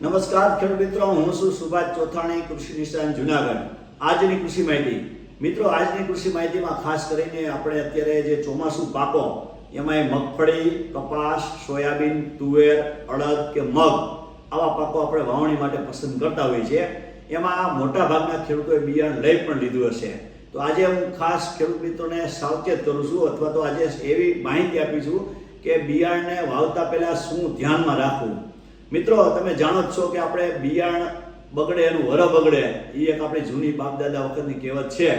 નમસ્કાર ખેડૂત મિત્રો, હું છું સુભાષ ચોથાણી, કૃષિ નિશાન જુનાગઢ. આજની કૃષિ માહિતી. મિત્રો, આજની કૃષિ માહિતીમાં ખાસ કરીને આપણે અત્યારે જે ચોમાસું પાકો એમાં મગફળી, કપાસ, સોયાબીન, તુવેર, અડદ કે મગ, આવા પાકો આપણે વાવણી માટે પસંદ કરતા હોઈએ છીએ. એમાં મોટા ભાગના ખેડૂતોએ બિયારણ લઈ પણ લીધું હશે. તો આજે હું ખાસ ખેડૂત મિત્રોને સાવચેત કરું છું, અથવા તો આજે એવી માહિતી આપી છું કે બિયારણને વાવતા પહેલાં શું ધ્યાનમાં રાખવું? મિત્રો, તમે જાણો છો કે આપણે બિયારણ બગડે એનું વર બગડે એ એક આપણી જૂની બાપ દાદા વખતની કહેવત છે.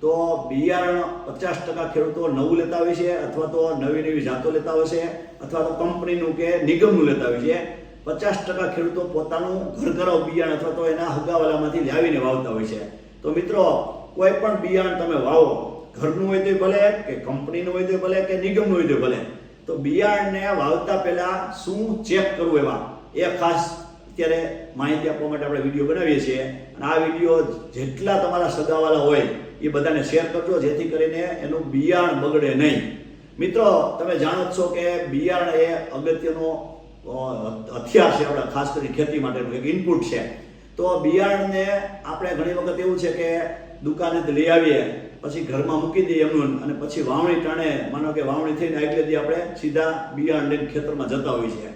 તો બિયારણ પચાસ ટકા ખેડૂતો નવું લેતા હોય છે અથવા તો નવી નવી જાતો લેતા હોય છે અથવા તો કંપનીનું કે નિગમનું લેતા હોય છે. પચાસ ટકા ખેડૂતો પોતાનું ઘરઘરાવ બિયારણ અથવા તો એના હગાવાલામાંથી લાવીને વાવતા હોય છે. તો મિત્રો, કોઈ પણ બિયારણ તમે વાવો, ઘરનું હોય તો ભલે કે કંપનીનું હોય તો ભલે કે નિગમનું હોય તો ભલે. તો બિયારણને વાવતા પહેલાં શું ચેક કરવું એમાં? એ ખાસ અત્યારે માહિતી આપવા માટે આપણે વીડિયો બનાવીએ છીએ. અને આ વીડિયો જેટલા તમારા સગાવાલા હોય, એ બધાને શેર કરજો, જેથી કરીને એનું બિયારણ બગડે નહીં. મિત્રો, તમે જાણો છો કે બિયારણ એ અગત્યનો હથિયાર છે આપણા, ખાસ કરી ખેતી માટેનું એક ઇનપુટ છે. તો બિયારણને આપણે ઘણી વખત એવું છે કે દુકાનેથી લઈ આવીએ, પછી ઘરમાં મૂકી દઈએ એમનું, અને પછી વાવણી ટાણે, માનો કે વાવણી થઈને આગલે દી આપણે સીધા બિયારણ લઈને ખેતરમાં જતા હોઈએ છીએ.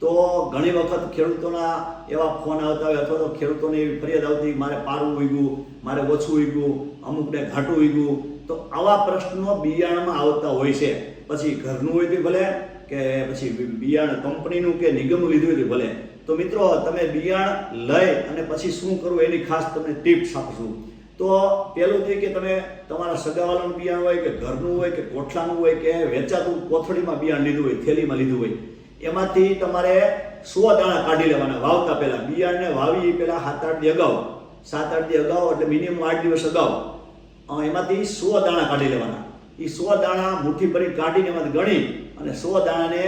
તો ઘણી વખત ખેડૂતોના એવા ફોન આવતા હોય અથવા તો ખેડૂતોની એવી ફરિયાદ આવતી મારે પારું ઉગ્યું, મારે ઓછું ઉગ્યું, અમુકને ઘાટું ઉગ્યું. તો આવા પ્રશ્નો બિયારણમાં આવતા હોય છે. પછી ઘરનું હોય તો ભલે કે પછી બિયારણ કંપનીનું કે નિગમનું લીધું હોય ભલે. તો મિત્રો, તમે બિયારણ લઈ અને પછી શું કરવું એની ખાસ તમને ટિપ્સ આપશું તો પહેલું તે કે તમે તમારા સગાવાલાનું બિયારણ હોય કે ઘરનું હોય કે કોઠલાનું હોય કે વેચાતું કોથળીમાં બિયારણ લીધું હોય, થેલીમાં લીધું હોય એમાંથી તમારે સો દાણા કાઢી લેવાના. વાવતા પહેલાં બિયારણને વાવી પહેલાં સાત આઠ દી અગાઉ. સાત આઠ દી અગાઉ એટલે મિનિમમ આઠ દિવસ અગાઉ. એમાંથી સો દાણા કાઢી લેવાના. એ સો દાણા મુઠ્ઠી ભરી કાઢીને એમાંથી ગણી અને સો દાણાને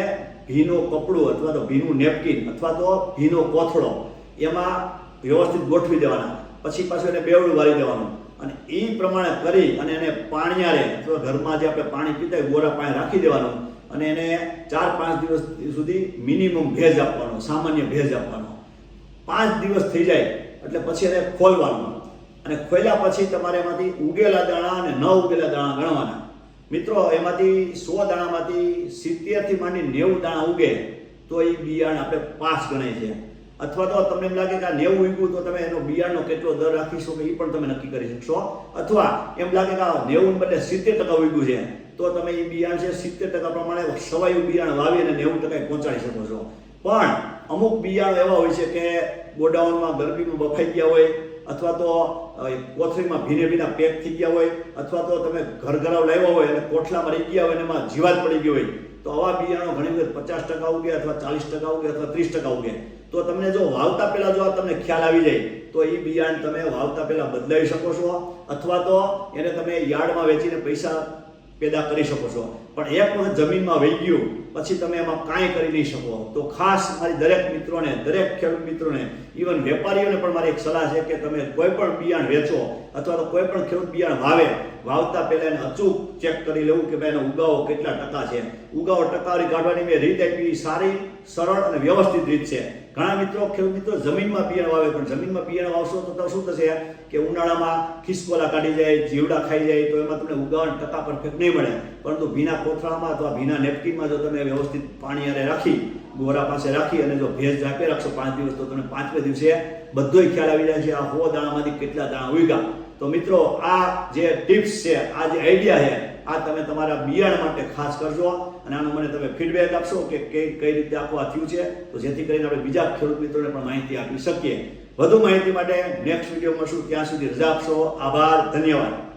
ભીનું કપડું અથવા તો ભીનું નેપકિન અથવા તો ભીનો કોથળો એમાં વ્યવસ્થિત ગોઠવી દેવાના. પછી પાછું એને બેવડું વાળી દેવાનું. અને એ પ્રમાણે કરી અને એને પાણીયારે અથવા ઘરમાં જે આપણે પાણી પીતા હોય ગોરા પાણી રાખી દેવાનું. અને એને ચાર, પાંચ દિવસ સુધી મિનિમમ ભેજ આપવાનો, સામાન્ય ભેજ આપવાનો. પાંચ દિવસ થઈ જાય, એટલે પછી એને ખોલવાનું. અને ખોલ્યા પછી તમારે એમાંથી ઉગેલા દાણા અને ન ઉગેલા દાણા ગણવાના. મિત્રો, એમાંથી સો દાણામાંથી સિત્તેરથી માંડી નેવું દાણા ઉગે, તો એ બિયારણ આપણે પાસ ગણાય છે. અથવા તો તમને એમ લાગે કે આ નેવું ઈગું તો તમે એનો બિયારણનો કેટલો દર રાખી શકો એ પણ તમે નક્કી કરી શકશો. અથવા એમ લાગે કે આ નેવું બદલે સિત્તેર ટકા ઉગ્યું છે, તો તમે એ બિયારણ છે સિત્તેર ટકા પ્રમાણે સવાયું બિયારણ વાવી અને નેવું ટકા પહોંચાડી શકો છો. પણ અમુક બિયારણ એવા હોય છે કે ગોડાઉનમાં ગરમીમાં બફાઈ ગયા હોય અથવા તો કોથળીમાં ભીને ભીના પેક થઈ ગયા હોય, અથવા તો તમે ઘર ઘરાવ લાવ્યા હોય અને કોઠલામાં રહી ગયા હોય અને એમાં જીવાત પડી ગઈ હોય, તો આવા બિયારણો ઘણી વખત પચાસ ટકા ઉગે અથવા ચાલીસ ટકા ઉગે અથવા ત્રીસ ટકા ઉગે. તો તમને જો વાવતા પહેલાં જો આ તમને ખ્યાલ આવી જાય, તો એ બિયારણ તમે વાવતા પહેલાં બદલાવી શકો છો, અથવા તો એને તમે યાર્ડમાં વેચીને પૈસા પેદા કરી શકો છો. પણ એક વખત જમીનમાં વહી ગયું, પછી તમે એમાં કાંઈ કરી નહીં શકો. તો ખાસ મારી દરેક મિત્રોને, દરેક ખેડૂત મિત્રોને ઇવન વેપારીઓને પણ મારી એક સલાહ છે કે તમે કોઈ પણ બિયાણ વેચો અથવા તો કોઈ પણ ખેડૂત બિયાણ વાવે, વાવતા પહેલાં એને અચૂક ચેક કરી લેવું કે ભાઈ એનો ઉગાવો કેટલા ટકા છે. ઉગાવો ટકાવારી કાઢવાની મેં રીત આપી સારી, સરળ અને વ્યવસ્થિત રીત છે. ઘણા મિત્રો, ખેડૂત મિત્રો જમીનમાં બિયાણ વાવે, પણ જમીનમાં બિયાણ વાવશો તો શું થશે? કે ઉનાળામાં ખિસકોલા કાઢી જાય, જીવડા ખાઈ જાય, તો એમાં તમને ઉગાવણ ટકા પરફેક્ટ નહીં મળે. પરંતુ ભીના કોથળામાં અથવા ભીના નેપકીનમાં જો તમે વ્યવસ્થિત પાણી અને રાખી, ગોરા પાસે રાખી અને જો ભેજ રાખી રાખશો પાંચ દિવસ, તો તમને પાંચમે દિવસે બધોય ખ્યાલ આવી જાય છે, આ હો દાણામાંથી કેટલા દાણા ઉગ્યા. તો મિત્રો, આ જે ટિપ્સ છે, આ જે આઈડિયા છે, આ તમે તમારા બિયારણ માટે ખાસ કરજો. અને આનું મને તમે ફીડબેક આપશો કે કઈ કઈ રીતે આખું આ થયું છે. તો જેથી કરીને આપણે બીજા ખેડૂત મિત્રોને પણ માહિતી આપી શકીએ. વધુ માહિતી માટે નેક્સ્ટ વીડિયો મળશું ત્યાં સુધી રજા આપશો. આભાર, ધન્યવાદ.